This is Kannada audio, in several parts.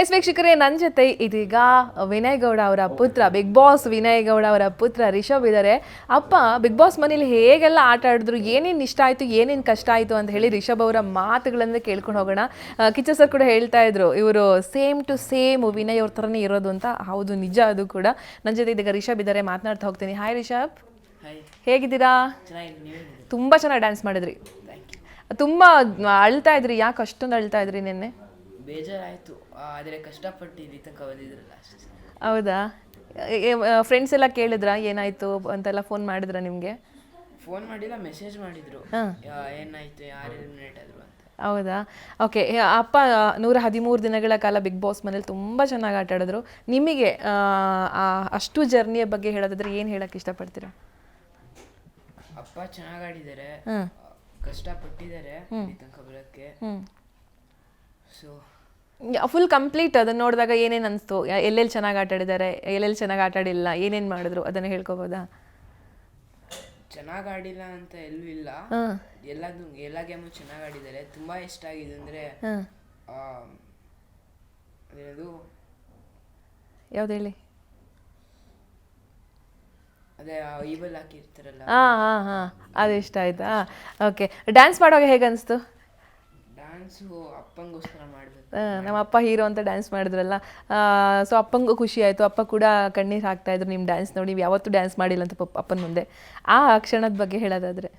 ಎಸ್ ವೀಕ್ಷಕರೇ ನನ್ನ ಜೊತೆ ಇದೀಗ ವಿನಯ್ ಗೌಡ ಅವರ ಪುತ್ರ ಬಿಗ್ ಬಾಸ್ ವಿನಯ್ ಗೌಡ ಅವರ ಪುತ್ರ ರಿಷಬ್ ಇದ್ದಾರೆ ಅಪ್ಪ ಬಿಗ್ ಬಾಸ್ ಮನೇಲಿ ಹೇಗೆಲ್ಲ ಆಟ ಆಡಿದ್ರು ಏನೇನು ಇಷ್ಟ ಆಯಿತು ಏನೇನು ಕಷ್ಟ ಆಯಿತು ಅಂತ ಹೇಳಿ ರಿಷಬ್ ಅವರ ಮಾತುಗಳನ್ನು ಕೇಳ್ಕೊಂಡು ಹೋಗೋಣ. ಕಿಚ್ಚ ಸರ್ ಕೂಡ ಹೇಳ್ತಾ ಇದ್ರು ಇವರು ಸೇಮ್ ಟು ಸೇಮ್ ವಿನಯ್ ಅವ್ರ ಥರನೇ ಇರೋದು ಅಂತ. ಹೌದು ನಿಜ ಅದು ಕೂಡ. ನನ್ನ ಜೊತೆ ಇದೀಗ ರಿಷಬ್ ಇದ್ದಾರೆ ಮಾತನಾಡ್ತಾ ಹೋಗ್ತೀನಿ. ಹಾಯ್ ರಿಷಬ್. ಹೇಗಿದ್ದೀರಾ? ತುಂಬ ಚೆನ್ನಾಗಿ ಡ್ಯಾನ್ಸ್ ಮಾಡಿದ್ರಿ. ತುಂಬ ಅಳ್ತಾ ಇದ್ರಿ ಯಾಕೆ ಅಷ್ಟೊಂದು ಅಳ್ತಾ ಇದ್ರಿ ನಿನ್ನೆ? ಬೇಜಾರಾಯಿತು. ಆದರೆ ಕಷ್ಟಪಟ್ಟು ಇಲ್ಲಿ ತನಕ ಬಂದಿದ್ರಲ್ಲ ಅಷ್ಟೇ. ಹೌದಾ? ಫ್ರೆಂಡ್ಸ್ ಎಲ್ಲ ಕೇಳಿದ್ರಾ? ಏನಾಯ್ತು? ಅಂತೆಲ್ಲ ಫೋನ್ ಮಾಡಿದ್ರಾ ನಿಮಗೆ? ಫೋನ್ ಮಾಡಿಲ್ಲ ಮೆಸೇಜ್ ಮಾಡಿದ್ರು. ಯಾ- ಏನಾಯ್ತು ಯಾರು ಎಲಿಮಿನೇಟ್ ಆದ್ರು ಅಂತ. ಹೌದಾ? ಓಕೆ ಅಪ್ಪ ನೂರ ಹದಿಮೂರು ದಿನಗಳ ಕಾಲ ಬಿಗ್ ಬಾಸ್ ಮನೇಲಿ ತುಂಬ ಚೆನ್ನಾಗಿ ಆಟ ಆಡಿದ್ರು. ನಿಮಗೆ ಆ, ಆ ಅಷ್ಟು ಜರ್ನಿಯ ಬಗ್ಗೆ ಹೇಳೋದಾದ್ರೆ ಏನು ಹೇಳಕ್ಕೆ ಇಷ್ಟಪಡ್ತೀರಾ? ಅಪ್ಪ ಚೆನ್ನಾಗಿ ಆಡಿದ್ದಾರೆ. ಕಷ್ಟಪಟ್ಟಿದ್ದಾರೆ ಇಲ್ಲಿ ತನಕ ಬರೋಕ್ಕೆ. ಸೊ ಫುಲ್ ಕಂಪ್ಲೀಟ್ ಅದನ್ನ ನೋಡಿದಾಗ ಏನೇನು ಅನಿಸ್ತು? ಎಲ್ಲೆಲ್ಲಿ ಚೆನ್ನಾಗಿ ಆಟ ಆಡಿದ್ದಾರೆ? ಎಲ್ಲೆಲ್ಲಿ ಚೆನ್ನಾಗಿ ಆಟ ಆಡಿಲ್ಲ? ಏನೇನು ಮಾಡಿದ್ರು? ಅದನ್ನು ಹೇಳ್ಕೊಬೋದಾ? ಚೆನ್ನಾಗಿ ಆಡಿಲ್ಲ ಅಂತ ಎಲ್ಲೂ ಇಲ್ಲ. ಎಲ್ಲದು ಎಲ್ಲ ಗೇಮು ಚೆನ್ನಾಗಿ ಆಡಿದ್ದಾರೆ. ತುಂಬ ಇಷ್ಟ ಆಗಿದೆ ಅಂದರೆ ಆ ಅದೇನದು? ಯಾವ್ದು ಹೇಳಿ? ಅದೇ ಈಬಲ್ ಹಾಕಿರ್ತಾರಲ್ಲ. ಹಾಂ ಹಾಂ ಹಾಂ. ಅದು ಇಷ್ಟ ಆಯ್ತಾ? ಓಕೆ. ಡ್ಯಾನ್ಸ್ ಮಾಡುವಾಗ ಹೇಗೆ ಅನಿಸ್ತು? ಡ್ಯಾನ್ಸು ಅಪ್ಪಂಗೋಸ್ಕರ ಮಾಡಬೇಕು. ಆ, ನಮ್ಮ ಅಪ್ಪ ಹೀರೋ ಅಂತ ಡ್ಯಾನ್ಸ್ ಮಾಡಿದ್ರಲ್ಲ ಸೊ ಅಪ್ಪಂಗೂ ಖುಷಿ ಆಯಿತು. ಅಪ್ಪ ಕೂಡ ಕಣ್ಣೀರು ಹಾಕ್ತಾ ಇದ್ರು ನಿಮ್ಮ ಡ್ಯಾನ್ಸ್ ನೋಡಿ ನೀವು ಯಾವತ್ತೂ ಡ್ಯಾನ್ಸ್ ಮಾಡಿಲ್ಲ ಅಂತ ಪಪ್ಪ ಅಪ್ಪನ ಮುಂದೆ. ಆ ಕ್ಷಣದ ಬಗ್ಗೆ ಹೇಳೋದಾದ್ರೆ.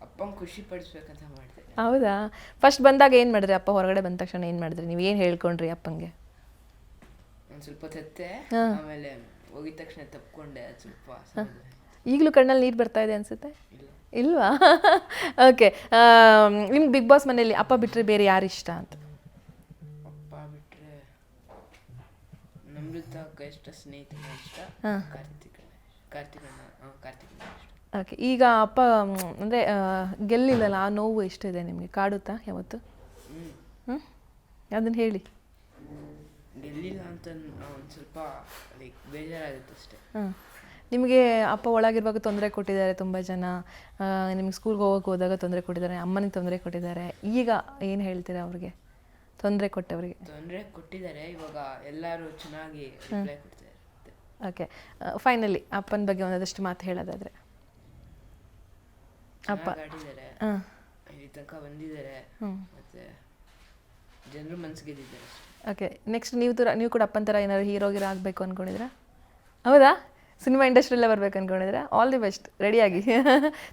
ಅಪ್ಪಂಗೆ ಖುಷಿ ಪಡಿಸ್ಬೇಕಂತ ಮಾಡಿದೆ. ಹೌದಾ? ಫಸ್ಟ್ ಬಂದಾಗ ಏನು ಮಾಡಿದ್ರಿ? ಅಪ್ಪ ಹೊರಗಡೆ ಬಂದ ತಕ್ಷಣ ಏನು ಮಾಡಿದ್ರಿ? ನೀವು ಏನು ಹೇಳ್ಕೊಂಡ್ರಿ ಅಪ್ಪಂಗೆ? ಒಂದು ಸ್ವಲ್ಪ ತತ್ತೆ ಆಮೇಲೆ ಹೋಗಿದ ತಕ್ಷಣ ತಪ್ಕೊಂಡೆ ಅದು ಸ್ವಲ್ಪ ಈಗಲೂ ಕಣ್ಣಲ್ಲಿ ನೀರು ಬರ್ತಾ ಇದೆ ಅನ್ಸುತ್ತೆ? ಇಲ್ಲ. ಇಲ್ವಾ? ಓಕೆ ನಿಮ್ಗೆ ಬಿಗ್ ಬಾಸ್ ಮನೆಯಲ್ಲಿ ಅಪ್ಪ ಬಿಟ್ಟರೆ ಬೇರೆ ಯಾರು ಇಷ್ಟ ಅಂತ? ಅಪ್ಪ ಬಿಟ್ರೆ ನಮೃತ ಅಕ್ಕ ಇಷ್ಟ ಸ್ನೇಹಿತನ ಇಷ್ಟ ಕಾರ್ತಿಕ್ ಕಾರ್ತಿಕ್ ಹಾಂ ಕಾರ್ತಿಕಣ್ಣ ಇಷ್ಟ. ಓಕೆ ಈಗ ಅಪ್ಪ ಅಂದರೆ ಗೆಲ್ಲಿಲ್ಲಲ್ಲ ಆ ನೋವು ಎಷ್ಟಿದೆ ನಿಮಗೆ? ಕಾಡುತ್ತಾ ಯಾವತ್ತು? ಹ್ಞೂ ಹ್ಞೂ ಅದನ್ನು ಹೇಳಿ. ಗೆಲ್ಲಿಲ್ಲ ಅಂತ ಒಂದು ಸ್ವಲ್ಪ ಲೈಕ್ ಬೇಜಾರಾಗುತ್ತೆ ಅಷ್ಟೇ. ಹಾಂ. ನಿಮಗೆ ಅಪ್ಪ ಒಳಗಿರುವಾಗ ತೊಂದರೆ ಕೊಟ್ಟಿದ್ದಾರೆ ತುಂಬ ಜನ. ನಿಮ್ಗೆ ಸ್ಕೂಲ್ಗೆ ಹೋಗೋಕೆ ಹೋದಾಗ ತೊಂದರೆ ಕೊಟ್ಟಿದ್ದಾರೆ ಅಮ್ಮನಿಗೆ ತೊಂದರೆ ಕೊಟ್ಟಿದ್ದಾರೆ. ಈಗ ಏನು ಹೇಳ್ತೀರಾ ಅವ್ರಿಗೆ? ತೊಂದರೆ ಕೊಟ್ಟವರಿಗೆ. ತೊಂದರೆ ಕೊಟ್ಟಿದ್ದಾರೆ ಇವಾಗ ಎಲ್ಲರೂ ಚೆನ್ನಾಗಿ ಕೊಡ್ತಾರೆ ಓಕೆ ಫೈನಲಿ ಅಪ್ಪನ ಬಗ್ಗೆ ಒಂದಷ್ಟು ಮಾತು ಹೇಳೋದಾದರೆ. ಅಪ್ಪ. ಚೆನ್ನಾಗಿ ಆಡಿದ್ದಾರೆ ಹಾಂ. ಇಲ್ಲಿ ತನಕ ಬಂದಿದ್ದಾರೆ. ಮತ್ತೆ ಜನರು ಮನ್ಸು ಗೆದ್ದಿದ್ದಾರೆ ಅಷ್ಟೇ. ಓಕೆ ನೆಕ್ಸ್ಟ್ ನೀವು ತರ ನೀವು ಕೂಡ ಅಪ್ಪನ ಥರ ಏನಾದ್ರು ಹೀರೋಗಿರೋ ಆಗಬೇಕು ಅಂದ್ಕೊಂಡಿದ್ರಾ ಹೌದಾ? ಸಿನಿಮಾ ಇಂಡಸ್ಟ್ರಿಯಲ್ಲೇ ಬರ್ಬೇಕು ಅನ್ಕೊಂಡಿದ್ರೆ ಆಲ್ ದಿ ಬೆಸ್ಟ್ ರೆಡಿಯಾಗಿ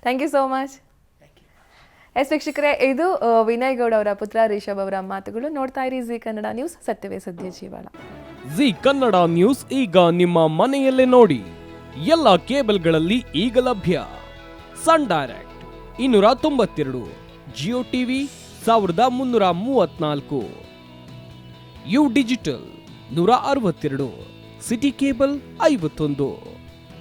thank you so much S ವೀಕ್ಷಕರೇ ಇದು ವಿನಯ್ ಗೌಡ ಅವರ ಪುತ್ರ ರಿಷಬ್ ಅವರ ಮಾತುಗಳು. ನೋಡ್ತಾ ಇರಿ ಜಿ ಕನ್ನಡ ನ್ಯೂಸ್ ಸತ್ಯವೇ ಸದ್ಯ ಜೀವಾಳ. ಜಿ ಕನ್ನಡ ನ್ಯೂಸ್ ಈಗ ನಿಮ್ಮ ಮನೆಯಲ್ಲೇ ನೋಡಿ. ಎಲ್ಲ ಕೇಬಲ್ಗಳಲ್ಲಿ ಈಗ ಲಭ್ಯ. ಸನ್ ಡೈರೆಕ್ಟ್ ಇನ್ನೂರ ತೊಂಬತ್ತೆರಡು. ಜಿಯೋ ಟಿವಿ ಸಾವಿರದ ಮುನ್ನೂರ ಮೂವತ್ನಾಲ್ಕು ಯು ಡಿಜಿಟಲ್ ನೂರ ಅರವತ್ತೆರಡು. ಸಿಟಿ ಕೇಬಲ್ ಐವತ್ತೊಂದು.